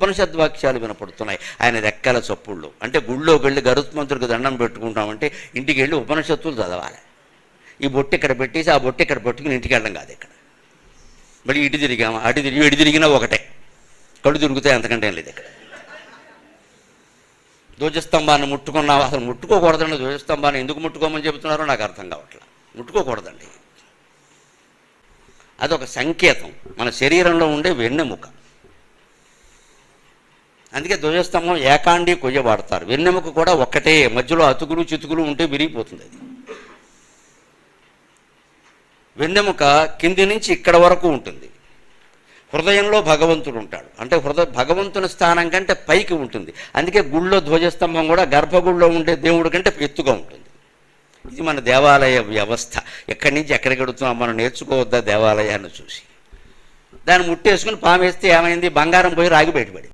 ఉపనిషద్వాక్యాలు వినపడుతున్నాయి. ఆయన రెక్కల చప్పుళ్ళు. అంటే గుళ్ళోకి వెళ్ళి గరుత్మంతుడికి దండం పెట్టుకుంటామంటే ఇంటికి వెళ్ళి ఉపనిషత్తులు చదవాలి. ఈ బొట్టు ఇక్కడ పెట్టేసి ఆ బొట్టు ఇక్కడ పెట్టుకుని ఇంటికి వెళ్ళడం కాదు ఇక్కడ. మళ్ళీ ఇటు తిరిగాము? అటు తిరిగి ఇటు తిరిగినా ఒకటే. కళ్ళు తిరుగుతాయి అంతకంటే ఏం లేదు ఇక్కడ. ధ్వజస్తంభాన్ని ముట్టుకున్నావు? అసలు ముట్టుకోకూడదండి ధ్వజస్తంభాన్ని. ఎందుకు ముట్టుకోమని చెబుతున్నారో నాకు అర్థం కావట్లేదు ముట్టుకోకూడదండి. అదొక సంకేతం. మన శరీరంలో ఉండే వెన్నెముక. అందుకే ధ్వజస్తంభం ఏకాండి కొయ్య వాడతారు. వెన్నెముక కూడా ఒక్కటే మధ్యలో అతుకులు చితుకులు ఉంటే విరిగిపోతుంది అది. వెన్నెముక కింది నుంచి ఇక్కడ వరకు ఉంటుంది. హృదయంలో భగవంతుడు ఉంటాడు. అంటే హృదయ భగవంతుని స్థానం కంటే పైకి ఉంటుంది. అందుకే గుళ్ళో ధ్వజస్తంభం కూడా గర్భగుడిలో ఉండే దేవుడి కంటే ఎత్తుగా ఉంటుంది. ఇది మన దేవాలయ వ్యవస్థ. ఎక్కడి నుంచి ఎక్కడికి వెడుతున్నాం మనం నేర్చుకోవద్దా దేవాలయాన్ని చూసి? దాన్ని ముట్టేసుకుని పామేస్తే ఏమైంది? బంగారం పోయి రాగి బయటపడింది.